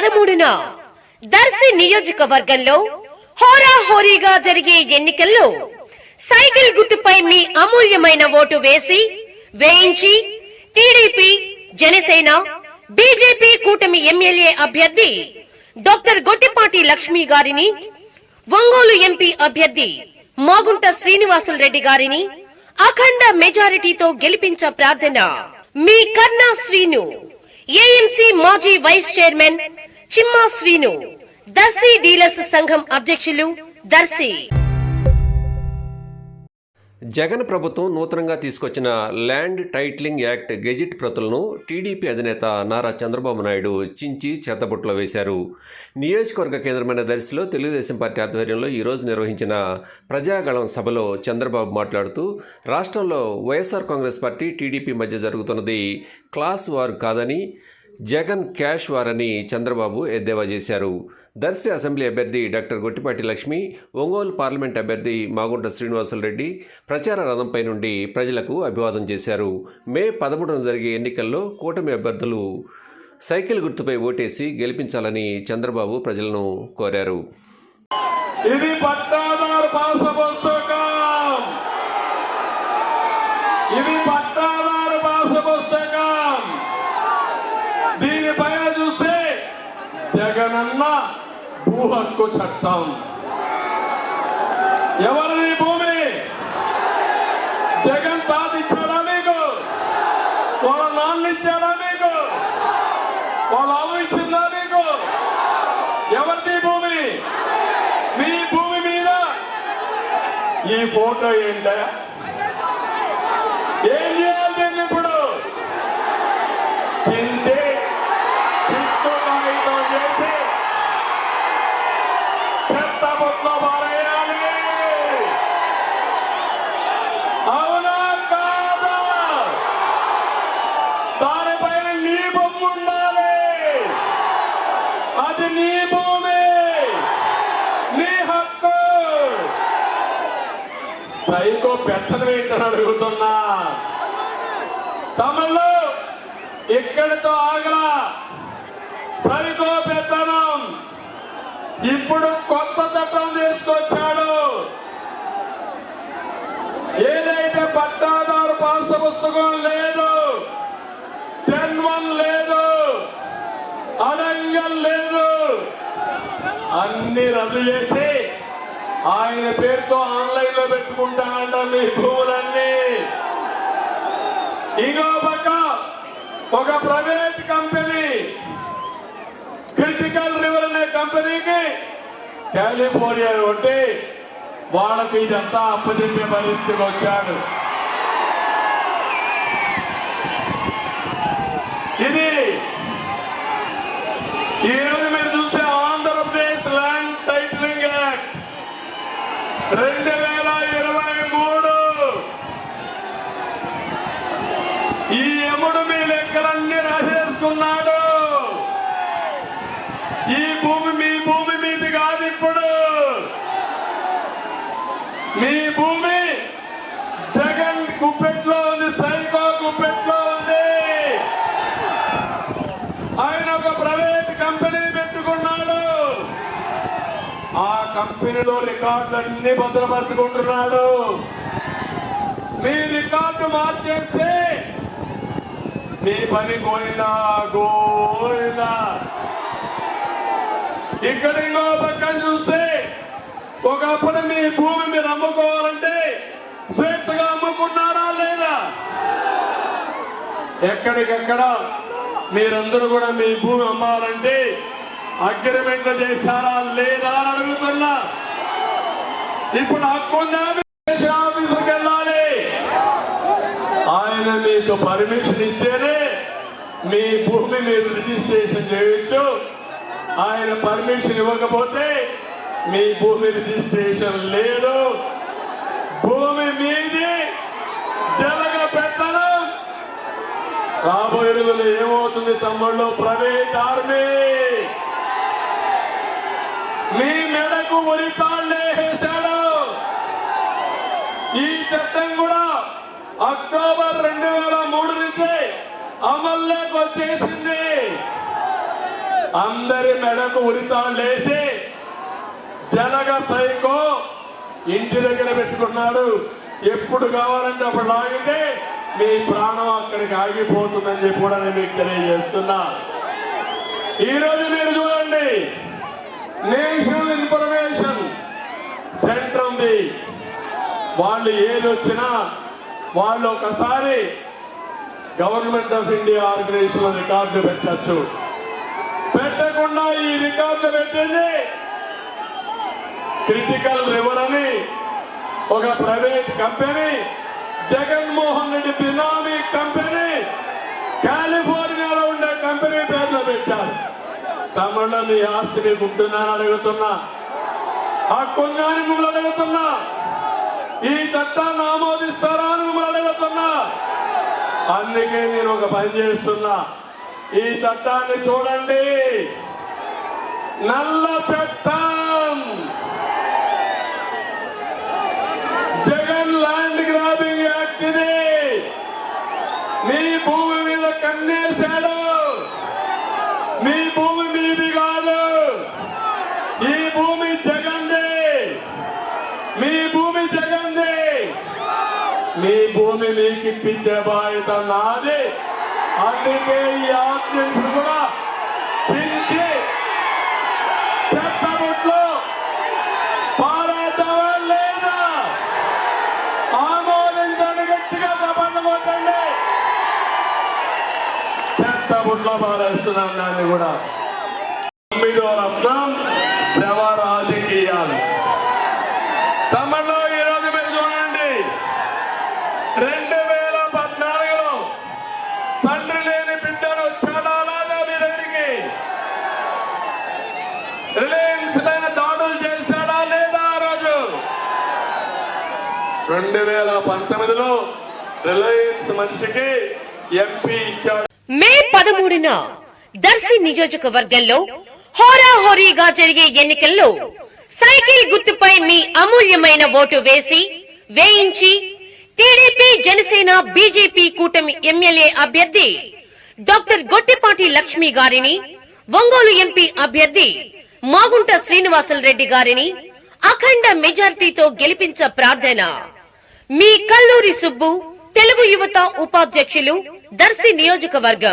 పదమూడున దర్శి నియోజకవర్గంలో హోరాహోరీగా జరిగే ఎన్నికల్లో సైకిల్ గుర్తుపై మీ అమూల్యమైన ఓటు వేసి వేయించి టీడీపీ జనసేన బీజేపీ కూటమి ఎమ్మెల్యే అభ్యర్థి డాక్టర్ గొట్టిపాటి లక్ష్మి గారిని ఒంగోలు ఎంపీ అభ్యర్థి మాగుంట శ్రీనివాసులు రెడ్డి గారిని అఖండ మెజారిటీతో గెలిపించ ప్రార్థన మీ కర్ణా శ్రీను ఏఎంసీ మాజీ vice chairman Chimma Srinu. Darsi dealers సంఘం అధ్యక్షులు దర్శి. జగన్ ప్రభుత్వం నూతనంగా తీసుకొచ్చిన ల్యాండ్ టైటిలింగ్ యాక్ట్ గెజిట్ ప్రతులను టీడీపీ అధినేత నారా చంద్రబాబు నాయుడు చించి చెత్తబుట్టలో వేశారు. నియోజకవర్గ కేంద్రమైన దర్శిలో తెలుగుదేశం పార్టీ ఆధ్వర్యంలో ఈరోజు నిర్వహించిన ప్రజాగళం సభలో చంద్రబాబు మాట్లాడుతూ రాష్ట్రంలో వైఎస్ఆర్ కాంగ్రెస్ పార్టీ టీడీపీ మధ్య జరుగుతున్నది క్లాస్ వార్ కాదని జగన్ క్యాష్ వారని చంద్రబాబు ఎద్దేవా చేశారు. దర్శి అసెంబ్లీ అభ్యర్థి డాక్టర్ గొట్టిపాటి లక్ష్మి ఒంగోలు పార్లమెంట్ అభ్యర్థి మాగుంట శ్రీనివాసులరెడ్డి ప్రచార రథంపై నుండి ప్రజలకు అభివాదం చేశారు. మే పదమూడున జరిగే ఎన్నికల్లో కూటమి అభ్యర్థులు సైకిల్ గుర్తుపై ఓటేసి గెలిపించాలని చంద్రబాబు ప్రజలను కోరారు. ఇది పట్టాదారు పాస పుస్తకం ఇది పట్టాదారు పాస పుస్తకం దీనిపైన చూస్తే జగనన్న భూ హక్కు చట్టం ఎవరిది భూమి? జగన్ తాత ఇచ్చాడా మీకు? వాళ్ళ నాన్న ఇచ్చాడా మీకు? వాళ్ళ అవ్వ ఇచ్చిందా మీకు? ఎవరిది భూమి? మీ భూమి మీద. ఈ ఫోటో ఏంటయా నీ భూమి నీ హక్కు. సైకో పెట్టదు ఏంటని అడుగుతున్నా. తమిళ్ళు ఇక్కడితో ఆగలా సైకో పెత్తనం ఇప్పుడు కొత్త చట్టం తీసుకొచ్చాడు. ఏదైతే పట్టాదారు పాస పుస్తకం లేదు టెన్ వన్ లేదు అడంగం లేదు అన్ని రద్దు చేసి ఆయన పేరుతో ఆన్లైన్లో పెట్టుకుంటానంట మీ భూములన్నీ. ఇంకో పక్క ఒక ప్రైవేట్ కంపెనీ క్రిటికల్ రివర్ అనే కంపెనీకి కాలిఫోర్నియా ఉంటే వాళ్ళకి ఇదంతా అప్పచెప్పే పరిస్థితికి వచ్చాడు. ఇది ఈరోజు రోజు మీరు చూసే ఆంధ్రప్రదేశ్ ల్యాండ్ టైటిలింగ్ యాక్ట్ రెండు వేల ఇరవై మూడు. ఈ యముడు మీ లెక్కలన్నీ రాసేసుకున్నాడు. ఈ భూమి మీ భూమి మీది కాదు ఇప్పుడు. మీ భూమి జగన్ కుప్ప ఉంది సైకో గుప్పెట్లో ఉంది ఆయన ఒక ప్రైవేట్ కంపెనీ పెట్టుకున్నాడు ఆ కంపెనీలో రికార్డులన్నీ భద్రపరుచుకుంటున్నాడు. మీ రికార్డు మార్చేస్తే మీ పని గోయిందా గోయినా ఇక్కడ ఇంకో పక్కన చూస్తే ఒకప్పుడు మీ భూమి మీరు అమ్ముకోవాలంటే స్వేచ్ఛగా అమ్ముకున్నారా లేదా? ఎక్కడికెక్కడ మీరందరూ కూడా మీ భూమి అమ్మాలంటే అగ్రిమెంట్లు చేశారా లేదా అని అడుగుతున్నా. ఇప్పుడు హక్కుందా? ఆఫీసుకి వెళ్ళాలి ఆయన మీకు పర్మిషన్ ఇస్తేనే మీ భూమి మీరు రిజిస్ట్రేషన్ చేయొచ్చు. ఆయన పర్మిషన్ ఇవ్వకపోతే మీ భూమి రిజిస్ట్రేషన్ లేదు. భూమి మీది జలగ పెట్టడం రాబోయే రోజులు ఏమవుతుంది తమ్ముళ్ళు? Private army. మీ మెడకు ఉరితారు వేశాడు ఈ చట్టం కూడా అక్టోబర్ రెండు వేల మూడు నుంచి అమల్లోకి వచ్చేసింది. అందరి మెడకు ఉరితాళ్ళేసి జనగ సైకో ఇంటి దగ్గర పెట్టుకున్నాడు. ఎప్పుడు కావాలంటే అప్పుడు లాగితే మీ ప్రాణం అక్కడికి ఆగిపోతుందని చెప్పి కూడా నేను మీకు తెలియజేస్తున్నా. ఈ రోజు మీరు చూడండి నేషనల్ ఇన్ఫర్మేషన్ సెంటర్ ఉంది. వాళ్ళు ఏది వచ్చినా వాళ్ళు ఒకసారి government of India organisation record పెట్టచ్చు. పెట్టకుండా ఈ రికార్డు పెట్టింది క్రిటికల్ రివర్ అని ఒక private company Jaganmohan Reddy benami company కాలిఫోర్నియాలో ఉండే కంపెనీ పేర్లు పెట్టారు. తమిళ మీ ఆస్తి మీకు ఉంటుందని అడుగుతున్నా హక్కుందా మిమ్మల్ని అడుగుతున్నా. ఈ చట్టాన్ని ఆమోదిస్తారా అని మిమ్మల్ని అడుగుతున్నా. అందుకే నేను ఒక పని చేస్తున్నా. ఈ చట్టాన్ని చూడండి. నల్ల చట్టం. జగన్ ల్యాండ్ గ్రాబింగ్ యాక్ట్ ఇది మీ భూమి మీద కన్నేశాడు మీ భూమి మీది కాదు ఈ భూమి జగన్ది మీ భూమి జగన్ది మీ భూమి మీకు ఇప్పించే బాధ్యత నాది. అందుకే ఈ ఆర్డినెన్స్ కూడా చించి చెత్తబుట్లో పారేద్దామా లేదా? ఆమోదించండి గట్టిగా తప్పండి కొట్టండి. పారేస్తున్నాను దాన్ని కూడా తొమ్మిదో రత్నం శవ రాజకీయాలు తమలో ఈరోజు మీరు చూడండి రెండు వేల పద్నాలుగులో తండ్రి లేని బిడ్డను వచ్చాడా లేదా మీ దగ్గరికి రిలయన్స్ పైన దాడులు చేశాడా లేదా ఆ రోజు రెండు వేల పంతొమ్మిదిలో రిలయన్స్ మనిషికి ఎంపీ ఇచ్చాడు. మే పదమూడున దర్శి నియోజకవర్గంలో హోరాహోరీగా జరిగే ఎన్నికల్లో సైకిల్ గుర్తుపై మీ అమూల్యమైన ఓటు వేసి వేయించి టీడీపీ జనసేన బీజేపీ కూటమి ఎమ్మెల్యే అభ్యర్థి డాక్టర్ గొట్టిపాటి లక్ష్మి గారిని ఒంగోలు ఎంపీ అభ్యర్థి మాగుంట శ్రీనివాసులు రెడ్డి గారిని అఖండ మెజార్టీతో గెలిపించ ప్రార్థన. మీ కల్లూరి సుబ్బు తెలుగు యువత ఉపాధ్యక్షులు దర్శి నియోజకవర్గం.